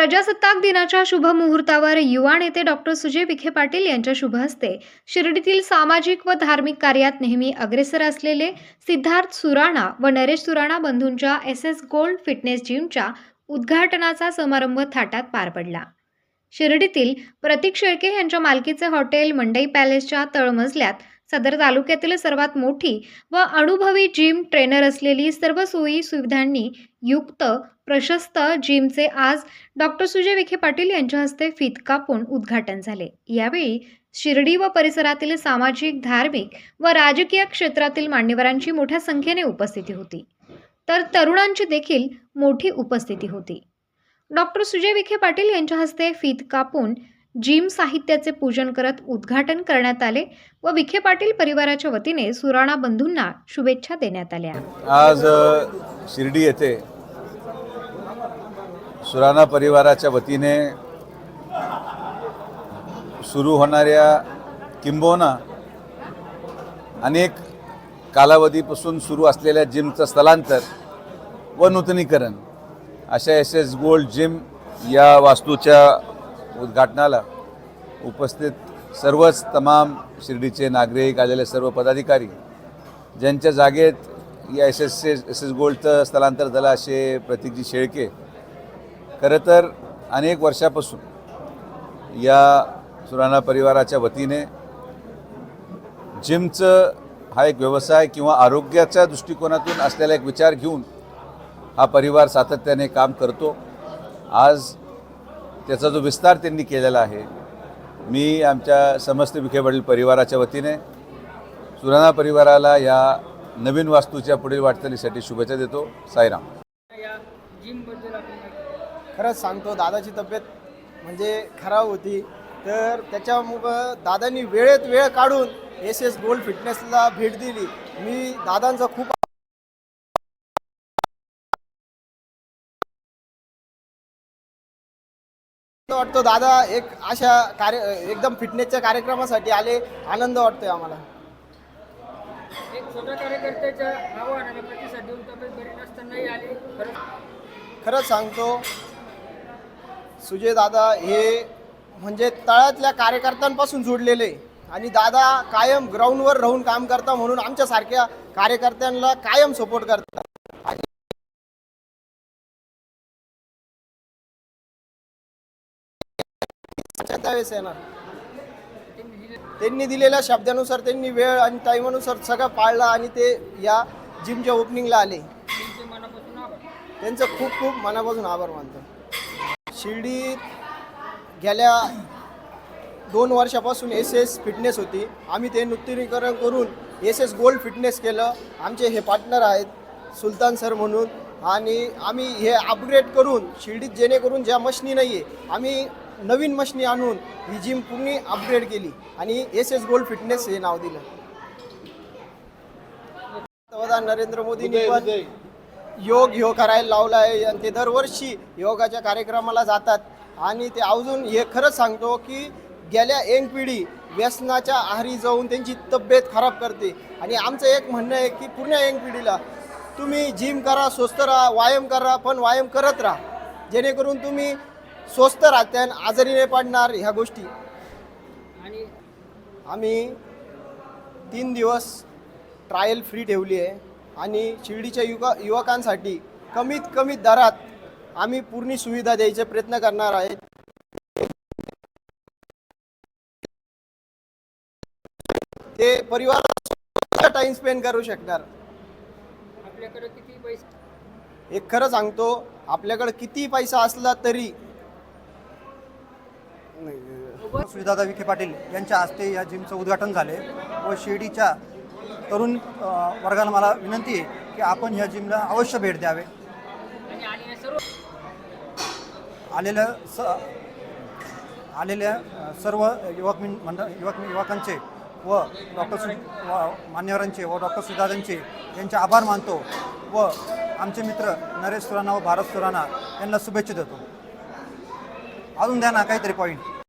प्रजासत्ताक दिनाच्या शुभ मुहूर्तावर युवा नेते डॉक्टर सुजय विखे पाटील यांच्या शुभ हस्ते शिर्डीतील सामाजिक व धार्मिक कार्यात नेहमी अग्रेसर असलेले सिद्धार्थ सुराणा व नरेश सुराणा बंधूंच्या एस एस गोल्ड फिटनेस जिमच्या उद्घाटनाचा समारंभ थाटात पार पडला. शिर्डीतील प्रतीक शेळके यांच्या मालकीचे हॉटेल मंडई पॅलेसच्या तळमजल्यात सदर तालुक्यातील सर्वात मोठी व अनुभवी जिम ट्रेनर असलेली सर्व सोयी सुविधांनी युक्त प्रशस्त जिमचे आज डॉक्टर सुजय विखे पाटील यांच्या हस्ते फित कापून उद्घाटन झाले. यावेळी शिर्डी व परिसरातील सामाजिक धार्मिक व राजकीय क्षेत्रातील मान्यवरांची मोठ्या संख्येने उपस्थिती होती. तर तरुणांची देखील मोठी उपस्थिती होती. डॉक्टर सुजय विखे पाटील यांच्या हस्ते फित कापून जिम साहित्याचे पूजन करत उद्घाटन करण्यात आले व विखे पाटील परिवाराच्या वतीने सुराणा बंधूंना शुभेच्छा देण्यात आल्या. आज शिर्डी येथे सुराणा परिवाराच्या वतीने सुरू होणाऱ्या किंबोना अनेक कालावधीपासून सुरू असलेल्या जिमचं स्थलांतर व नूतनीकरण अशा एस एस गोल्ड जिम या वास्तूच्या उद्घाटनाला उपस्थित सर्वच तमाम शिर्डीचे नागरिक आलेले सर्व पदाधिकारी ज्यांच्या जागेत या एस एस एस एस गोल्डचं स्थलांतर झालं असे प्रतीकजी शेळके. खरं तर अनेक वर्षापासून या सुराणा परिवाराच्या वतीने जिमचं हा एक व्यवसाय किंवा आरोग्याच्या दृष्टिकोनातून असलेला एक विचार घेऊन हा परिवार सातत्याने काम करतो. आज त्याचा जो विस्तार त्यांनी केलेला आहे मी आमच्या समस्त विखे वडील परिवाराच्या वतीने सुराणा परिवाराला या नवीन वास्तूच्या पुढील वाटचालीसाठी शुभेच्छा देतो. साईराम. खरंच सांगतो दादाची तब्येत म्हणजे खराब होती. तर त्याच्यामुळं दादांनी वेळेत वेळ काढून एस एस गोल्ड फिटनेसला भेट दिली. मी दादांचा खूप वाटतो. दादा एक अशा कार्य एकदम फिटनेसच्या कार्यक्रमासाठी आले. आनंद वाटतोय आम्हाला. एक छोट्या कार्यकर्त्याच्या आव्हानाला प्रतिसाद देऊन तब्येत बरी नसतानाही आले. खरंच खरंच सांगतो सुजय दादा हे म्हणजे तळातल्या कार्यकर्त्यांपासून जोडलेले. आणि दादा कायम ग्राउंडवर राहून काम करता म्हणून आमच्यासारख्या कार्यकर्त्यांना कायम सपोर्ट करतात. त्यावेळेस येणार. त्यांनी दिलेल्या शब्दानुसार त्यांनी वेळ आणि टाईमानुसार सगळं पाळलं आणि ते या जिमच्या ओपनिंगला आले. त्यांचं खूप खूप मनापासून आभार मानतो. शिर्डीत गेल्या दोन वर्षापासून एस एस फिटनेस होती. आम्ही ते नूतनीकरण करून एस एस गोल्ड फिटनेस केलं. आमचे हे पार्टनर आहेत सुलतान सर म्हणून. आणि आम्ही हे अपग्रेड करून शिर्डीत जेणेकरून ज्या मशनी नाही आहे आम्ही नवीन मशनी आणून ही जिम पूर्ण अपग्रेड केली आणि एस एस गोल्ड फिटनेस हे नाव दिलं. पंतप्रधान नरेंद्र मोदींनी पण योग ह्यो करायला लावला आहे आणि ते दरवर्षी योगाच्या कार्यक्रमाला जातात. आणि ते अजून हे खरंच सांगतो की गेल्या यंग पिढी व्यसनाच्या आहारी जाऊन त्यांची तब्येत खराब करते. आणि आमचं एक म्हणणं आहे की पूर्ण यंग पिढीला तुम्ही जिम करा स्वस्त राहा व्यायाम करा पण व्यायाम करत राहा. जेणेकरून तुम्ही स्वस्त राहत्या आणि आजारी नाही पडणार ह्या गोष्टी. आणि आम्ही तीन दिवस ट्रायल फ्री ठेवली आहे. आणि शिर्डीच्या युवा युवकांसाठी कमीत कमी दरात आम्ही पूर्ण सुविधा द्यायचे प्रयत्न करणार आहेत ते परिवार टाइम स्पेंड करू शकणार. आपल्याकडे किती पैसे? एक खरं सांगतो आपल्याकडे किती पैसा असला तरी सुजाता विखे पाटील यांच्या हस्ते या जिमचं उद्घाटन झाले व शिर्डीच्या तरुण वर्गाला मला विनंती आहे की आपण ह्या जिमला अवश्य भेट द्यावे. आलेल्या स आलेल्या सर्व युवक मंडळ युवक युवकांचे व डॉक्टर सु मान्यवरांचे व डॉक्टर सुजातांचे यांचे आभार मानतो व आमचे मित्र नरेश सुराणा व भारत सुराणा यांना शुभेच्छा देतो. अजून द्या ना काहीतरी पॉईंट